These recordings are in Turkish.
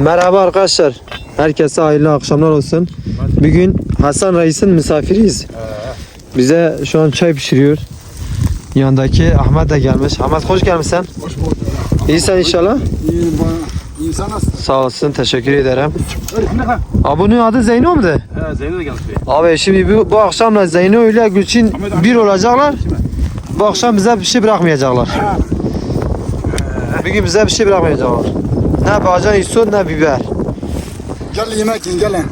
Merhaba arkadaşlar. Herkese hayırlı akşamlar olsun. Bugün Hasan Reis'in misafiriyiz. Bize şu an çay pişiriyor. Yanındaki Ahmet de gelmiş. Ahmet hoş gelmişsin. Hoş bulduk. İyisin inşallah. İyi bana. İnsan nasıl? Sağ olasın. Teşekkür ederim. Abunun adı Zeyno mudur? He Zeynep de gelmiş. Abi şimdi bu, bu akşamla Zeyno ile Gülçin bir olacaklar. Bu akşam bize bir şey bırakmayacaklar. Bugün bize bir şey bırakmayacaklar. Ne bacan isot ne biber. Gel yemek yiyin gelin.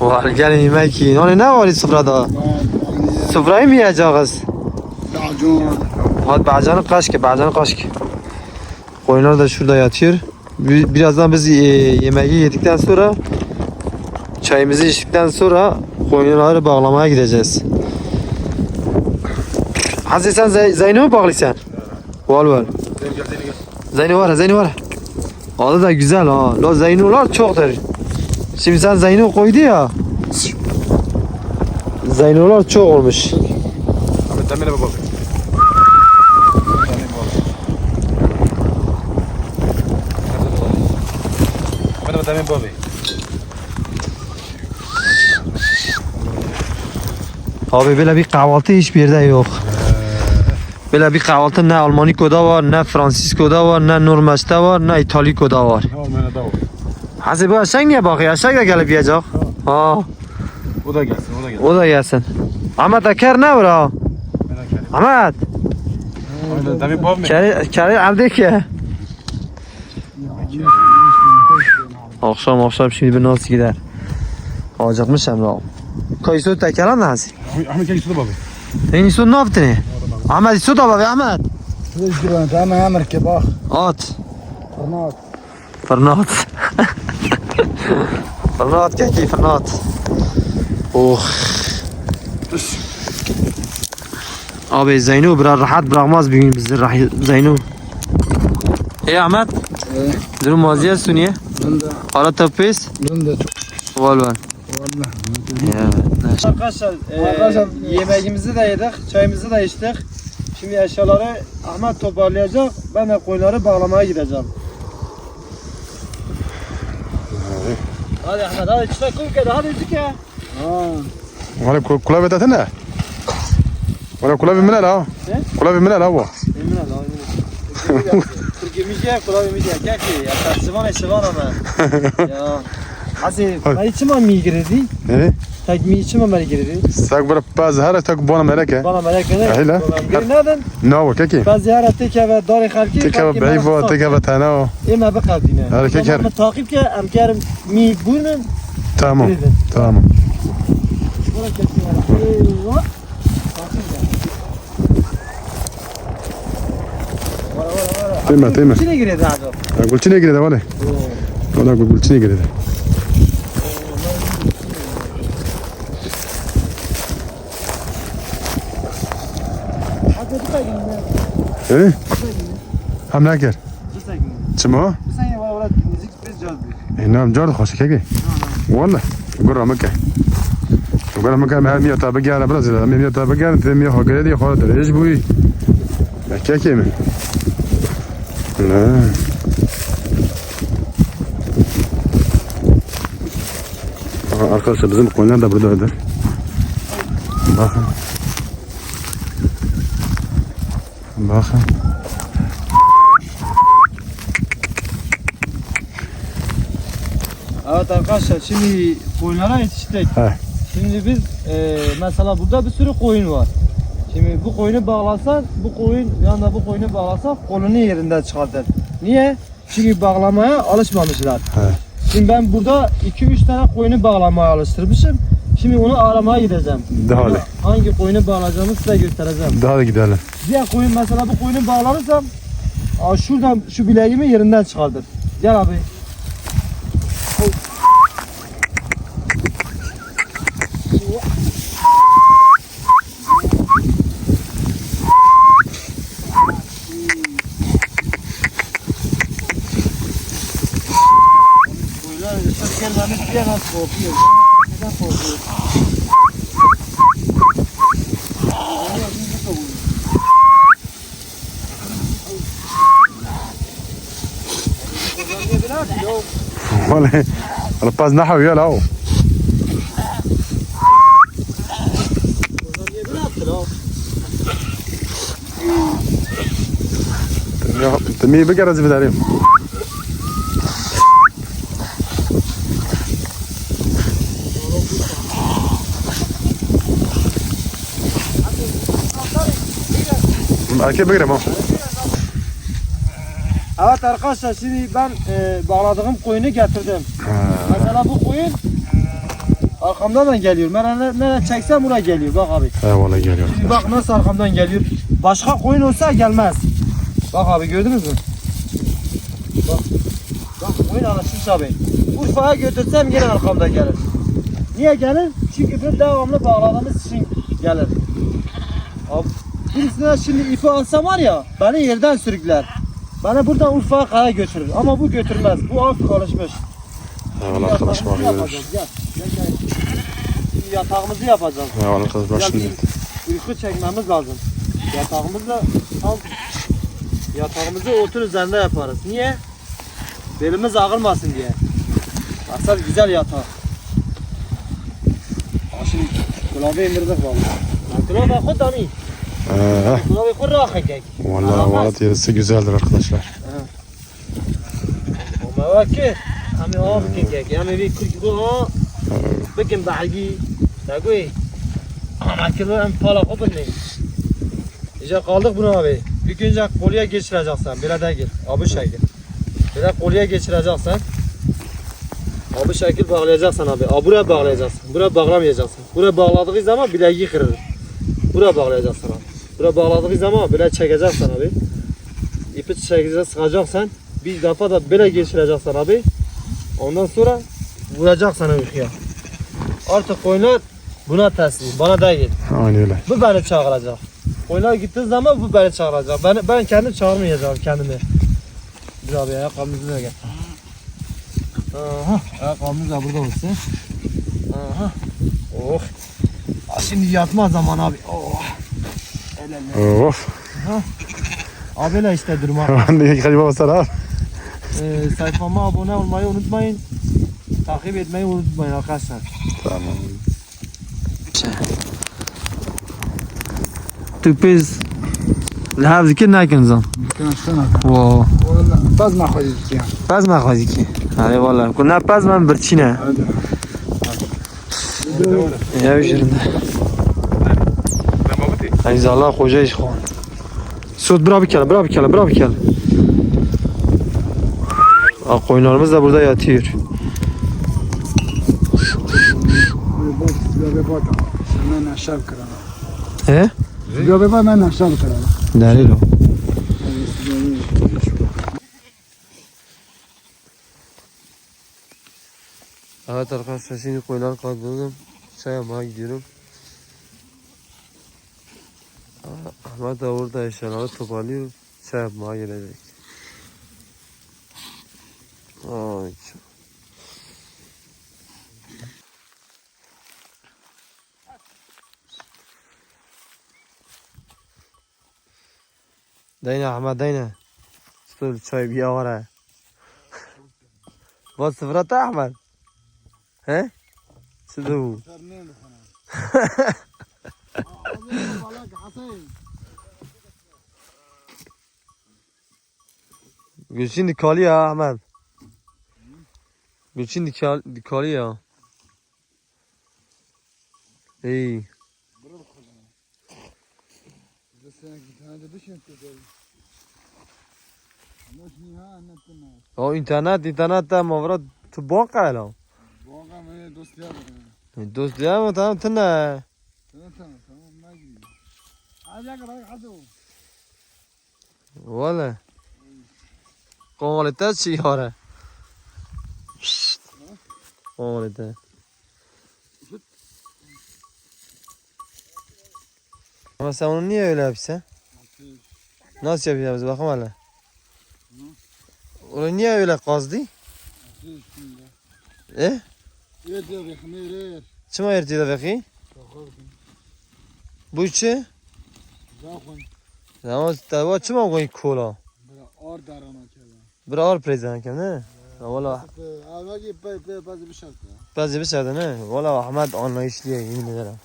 Var gelin yemek yiyin. Hani ne var sofrada? Sofrayı mı yiyeceğiz? Lacun. Hadi bacanı kaç ki, bacanı kaç ki. Koyunlar da şurada yatıyor. Bi- Birazdan biz e, yemeği yedikten sonra çayımızı içtikten sonra koyunları bağlamaya gideceğiz. Hazır sen Zey Zeyno mu bağlıysan? Var var. Zeyno var, Zeyno var. Adı da güzel ha. La Zeyno'lar çoktur. Şimdi sen Zeyno koydu ya. Zeyno'lar çok olmuş. Ahmet demine bak. Demin Bobby. Abi böyle bir kahvaltı hiçbir yerde yok. Böyle bir kahvaltı ne Almaniko'da var, ne Fransisko'da var, ne Norveç'te var, ne İtaliko'da var. Tamam ben de o. Hasi bu aşağı niye bakıyor? Aşağı da gelip yiyecek. Ha, O da gelsin o da gelsin. o da gelsin. Ahmet Aker ne var ha? Merak etme. Ahmet, Ahmet Demin Bobby mi? kari, kari aldı ki. Akşam akşam şimdi bir nasıl gider? Acıkmışım la. Kayısı tekelan da hasi. Ahmet gel şurada Bobby. En iyisi ne yaptın? Ahmet su da bak Ahmet. Şurada tamam Ahmet ke bak. At. Fırnat. Fırnat. Fırnat keki fırnat. Oh. Abi Zeyno biraz rahat bırakmaz bir gün bizi Zeyno. Ey Ahmet, durum maziye suniye. Bunda. Hala tapis. Bunda çok. Var. Valla. Arkadaşlar, e, yemeğimizi de yedik, çayımızı da içtik. Şimdi eşyaları Ahmet toparlayacak, ben de koyunları bağlamaya gideceğim. Hadi Ahmet, hadi çıta kum kedi, hadi çık ya. Ha. Wala kula betatana. Wala kula bimina la. Ne? Kula bimina la bu. Emin ol, emin ol. Türkümüz ya, kulağımız ya, keki, ya tartışma ne sıvan ama. Ya. Hadi, ben içime mi girdi? Ne? Tek mi içime mi girdi? Sak bara paz hara tak bona. Bana merak eder. Öyle. Geri nereden? No keki. Ben ziyaret teke ve dar halki. Teka beyvo teka batana. İma bakadine. Hadi keker. Ben takip ke em kerim mi bunun. Tamam. Tamam. Bura kesiyor. Eyvah. Tema. İçine giriyor abi. Gulçine girdi vale. Valla gulçine girdi. Hadi bir tane gidin. Eh? Э? Хамлакер. Чмо? Инам жор хошкеги. Валла, гурамака. Гурамака ме мия табагара бразила, ме мия табагара те мия хогади хорат реж буй. Макеке ме. Ла. Arkadaşlar bizim koyunlar da buradadır. Bakın. Bakın. Evet arkadaşlar şimdi koyunlara yetiştik. He. Şimdi biz e, mesela burada bir sürü koyun var. Şimdi bu koyunu bağlasan, bu koyun yanında bu koyunu bağlasak kolunu yerinden çıkartır. Niye? Çünkü bağlamaya alışmamışlar. He. Şimdi ben burada 2-3 tane koyunu bağlamaya alıştırmışım. Şimdi onu aramaya gideceğim. Daha da. Hangi koyunu bağlayacağımı size göstereceğim. Daha da gidelim. Diğer koyun mesela bu koyunu bağlanırsam aa, şuradan şu bileğimi yerinden çıkardır. Gel abi. Koyunlar işte gelmemiş bir yana korkuyor. Neden korkuyor? ولا الباز نحو يا اهو تمي بقرة زفت عليهم أكيد بقرا ما Evet arkadaşlar şimdi ben e, bağladığım koyunu getirdim. Mesela bu koyun arkamdan da geliyor. Ben nereye, nereye çeksem buraya geliyor bak abi. Eyvallah geliyor. Şimdi bak nasıl arkamdan geliyor. Başka koyun olsa gelmez. Bak abi gördünüz mü? Bak. Bak koyun alışmış abi. Urfa'ya götürsem yine arkamda gelir. Niye gelir? Çünkü bir devamlı bağladığımız için gelir. Abi, birisine şimdi ipi alsam var ya beni yerden sürükler. Beni buradan Urfa'ya kadar götürür. Ama bu götürmez. Bu artık alışmış. Eyvallah arkadaş bak Yatağımızı geliyor. yapacağız. Gel. Gel gel. Şimdi yatağımızı yapacağız. Eyvallah arkadaş bak şimdi. uyku çekmemiz lazım. Yatağımızda tam yatağımızı otun üzerinde yaparız. Niye? Belimiz ağrımasın diye. Asal güzel yatak. Şimdi kulağı indirdik vallahi. Kulağı da khud ani. Ee, vallahi Valat yarısı güzeldir arkadaşlar. Mevaki. Hami o kekek. Yani bir kırk o. Bekim dahi. Dagui. Ama kilo hem pala kopun İşte kaldık bunu abi. Bir gün günce kolye geçireceksin. Birader gir. Abi şekil. Birader kolye geçireceksin. Abi şekil bağlayacaksın abi. Aa, buraya bağlayacaksın. Buraya bağlamayacaksın. Buraya bağladığı zaman bileği kırılır. Buraya bağlayacaksın abi. Buraya bağladığı zaman bile çekeceksin abi. İpi çekeceksin, sıkacaksın. Bir defa da böyle geçireceksin abi. Ondan sonra vuracaksın uykuya. Artık koyunlar buna teslim. Bana değil. Aynı öyle. Bu beni çağıracak. Koyunlar gittiği zaman bu beni çağıracak. Ben, ben kendim çağırmayacağım kendimi. Dur abi ayakkabımızı da gel. Aha, ayakkabımız da burada olsun. Aha. Oh. Şimdi yatma zaman abi. Oh. El ele. Of. Abiyle işte durma. Ben de kaçma basar Ee, sayfama abone olmayı unutmayın. Takip etmeyi unutmayın arkadaşlar. Tamam. تبيز لحظة كنا كنزان كان شنو واو والله باز ما خرجت يعني پز ما خوازی کی آره والله کنا پز من برچینه یا بجرنده عزیز الله خوجایش خوان Sud bura bir kere, bura bir kere, bura bir kere. Aa, koyunlarımız da burada yatıyor. بیا بیا من نشاب کردم He? بیا بیا من نشاب کردم Delil o. Evet arkadaşlar şimdi koyunları kaldırdım. Çay yapmaya gidiyorum. Aa, Ahmet de orada eşyaları toparlıyor. Çay yapmaya gelecek. Ay. çok- Dayna Ahmet dayna. Stul çay bir yavara. Bas sıfırata Ahmet. He? atayım. Gülçin dikali ya hemen. Gülçin dikali, dikali ya. İyi. O internet internet de mavra tu banka ya lan. Banka mı dost ya mı? Dost ya mı tamam tına. Tamam tamam tamam. Valla. Qonqolitda siyora. Qonqolitda. Ama sen onu niye öyle yapıyorsun? Nasıl yapıyoruz bakın hala. Onu niye öyle kazdı? E? Evet, evet, evet. Çıma ertiyor bakayım. Bu içi? داخل Ama tava çima koyun kola. بلا اور دارنا كذا Bir ağır prezent ne? Valla Avagi pe pe bazı bir şart ya. bazı bir şeyden he. Valla Ahmet anlayışlı ya yemin ederim.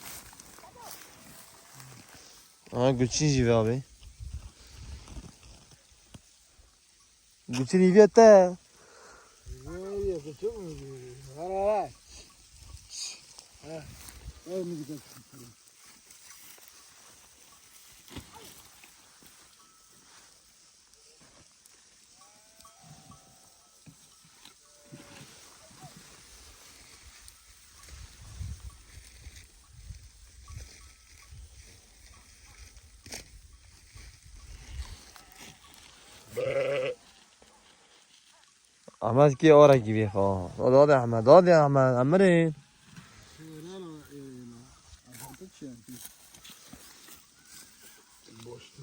Aha Gülçin jivi abi. Gülçin jivi hatta. Ne yapıyor? Çok mu? Hadi hadi Ahmet hadi Ahmet emrin. Şöyle ala. Ahanta çiğ. Boştu.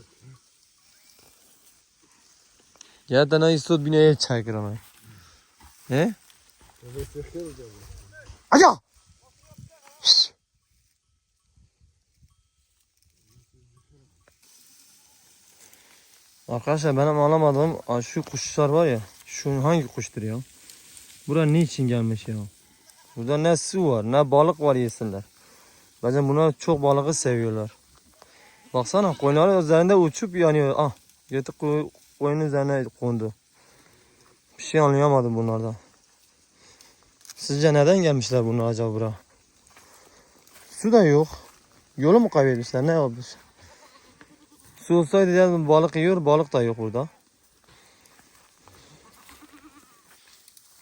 Ya da ne istot bineye çaykır ama. Ne? Tabii sekir de. Aca! Arkadaşlar benim anlamadığım şu kuşlar var ya. Şu hangi kuştur ya? Buraya niçin gelmiş ya? Burada ne su var ne balık var yesinler. Bence bunlar çok balığı seviyorlar. Baksana koyunların üzerinde uçup yanıyor. Ah gitti koy, koyunun üzerine kondu. Bir şey anlayamadım bunlardan. Sizce neden gelmişler bunlar acaba buraya? Su da yok. Yolu mu kaybetmişler? Ne yapmış? Su olsaydı ya balık yiyor, balık da yok burada.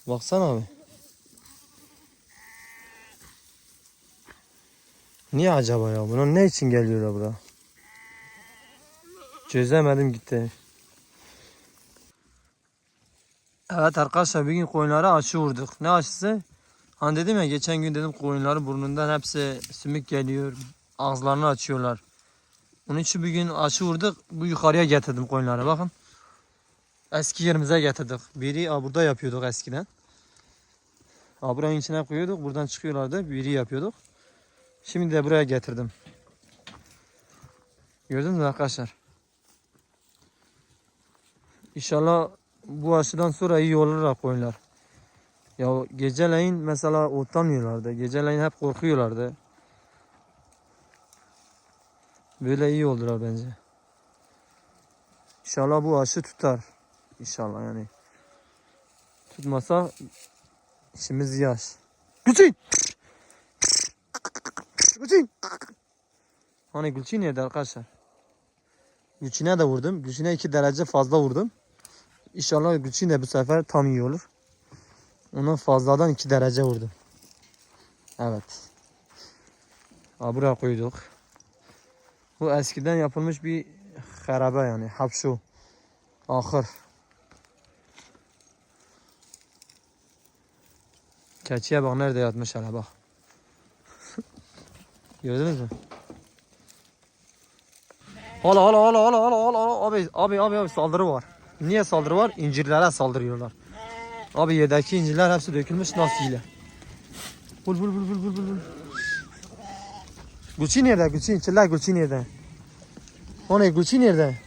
Baksana abi. Niye acaba ya? Bunlar ne için geliyorlar buraya? Çözemedim gitti. Evet arkadaşlar bir gün koyunlara aşı vurduk. Ne aşısı? Hani dedim ya geçen gün dedim koyunları burnundan hepsi sümük geliyor. Ağızlarını açıyorlar. Onun için bir gün aşı vurduk. Bu yukarıya getirdim koyunları bakın. Eski yerimize getirdik. Biri aa, burada yapıyorduk eskiden. Aa, buranın içine koyuyorduk. Buradan çıkıyorlardı. Biri yapıyorduk. Şimdi de buraya getirdim. Gördünüz mü arkadaşlar? İnşallah bu aşıdan sonra iyi olurlar koyunlar. Ya geceleyin mesela otlamıyorlardı. Geceleyin hep korkuyorlardı. Böyle iyi oldular bence. İnşallah bu aşı tutar. İnşallah yani. Tutmasa işimiz yaş. Gülçin! Gülçin! Hani Gülçin nerede arkadaşlar? Gülçin'e de vurdum. Gülçin'e iki derece fazla vurdum. İnşallah Gülçin de bu sefer tam iyi olur. Ona fazladan 2 derece vurdum. Evet. Ha, buraya koyduk. Bu eskiden yapılmış bir harabe yani. Hapşu. Ahır. Keçiye bak nerede yatmış hala bak. Gördünüz mü? Hala hala hala hala hala hala abi abi abi abi saldırı var. Niye saldırı var? İncirlere saldırıyorlar. Abi yerdeki incirler hepsi dökülmüş nasıl ile? Bul bul bul bul bul bul. Gucci nerede? Gucci, çilla Gucci nerede? O ne Gucci nerede?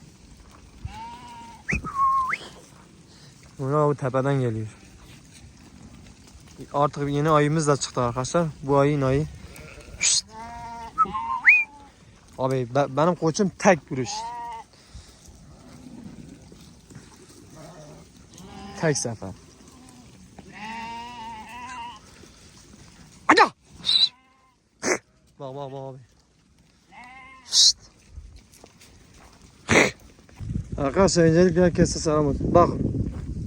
Bunlar bu tepeden geliyor. Artık yeni ayımız da çıktı arkadaşlar. Bu ayın ayı. Abi be- benim koçum tek vuruş. Tek sefer. Bak bak bak abi. Şşt. Arkadaşlar öncelikle herkese selam olsun. Bakın.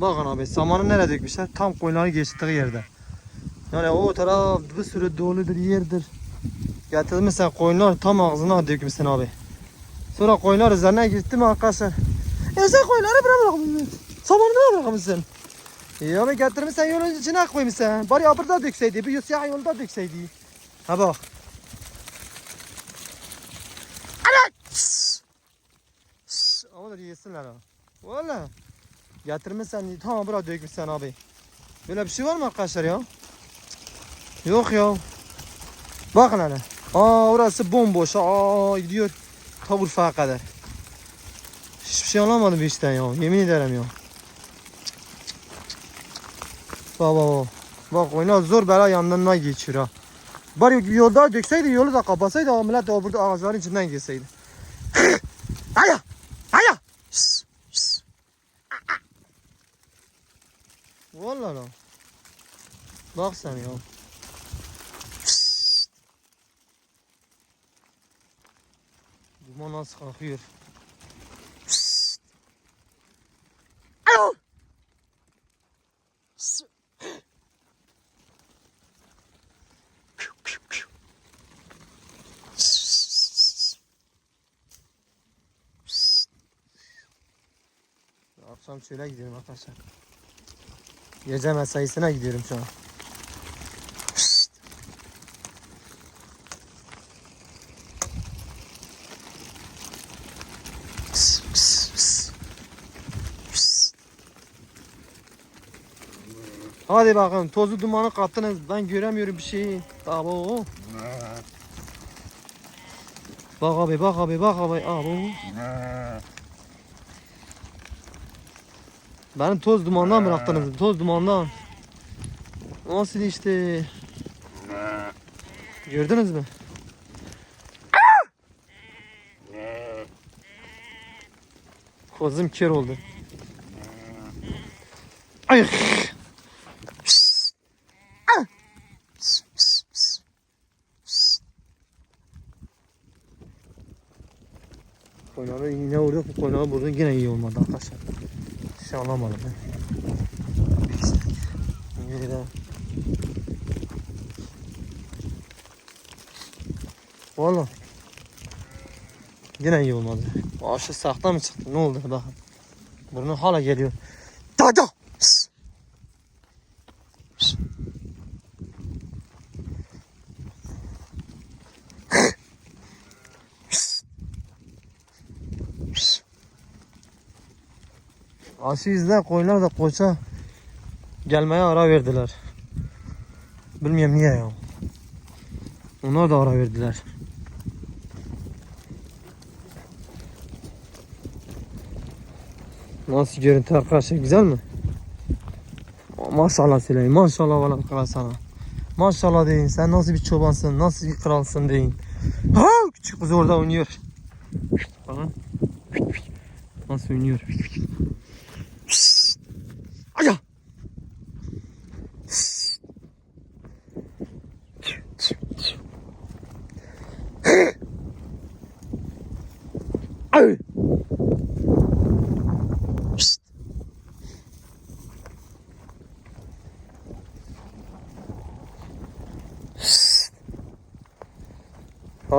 Bakın abi samanı nereye dökmüşler? Tam koyunların geçtiği yerde. Yani o taraf bir sürü doludur yerdir. Getirmişsen koyunlar tam ağzına dökmüşsün abi. Sonra koyunlar üzerine gitti mi arkadaşlar? Ya sen koyunları bırak bırakmışsın. Samanı ne bırakmışsın? Ya abi getirmişsen yolun içine koymuşsun. Bari burada dökseydi. Bir siyah yolda dökseydi. Ha bak. Ana! Şşş! Da yesinler ha. Valla. Getirmişsen tamam burada dökmüşsün abi. Böyle bir şey var mı arkadaşlar ya? Yok ya. Bakın hele. Aa orası bomboş. Aa gidiyor. Ta Urfa'ya kadar. Hiçbir şey anlamadım bir işten ya. Yemin ederim ya. Bak bak bak. Bak oyuna zor bela yanından geçiyor ha. Bari yolda dökseydi yolu da kapatsaydı ama millet de burada ağaçların içinden geçseydi. Aya! Aya! Şşş, şşş. Vallahi lan. Bak sen ya. Duman nasıl kalkıyor. Akşam çöle gidiyorum arkadaşlar. Gece mesaisine gidiyorum şu an. Hadi bakalım tozu dumanı kattınız. Ben göremiyorum bir şeyi. Abo. Bak abi bak abi bak abi. Abo. Beni toz dumandan bıraktınız. Toz dumandan. Nasıl işte? Gördünüz mü? Kozum kör oldu. Ay. Koynağı yine vurduk. Koynağı vurduk. Yine iyi olmadı arkadaşlar. Şey alamadım ben. De. Valla. Yine iyi olmadı. Bu aşı sakta mı çıktı? Ne oldu bakın. Burnu hala geliyor. Aşı izle da koça gelmeye ara verdiler. Bilmiyorum niye ya. Onlar da ara verdiler. Nasıl görüntü arkadaşlar güzel mi? Maşallah söyleyeyim maşallah valla kral sana. Maşallah deyin sen nasıl bir çobansın nasıl bir kralsın deyin. Ha küçük kız orada oynuyor. Nasıl oynuyor.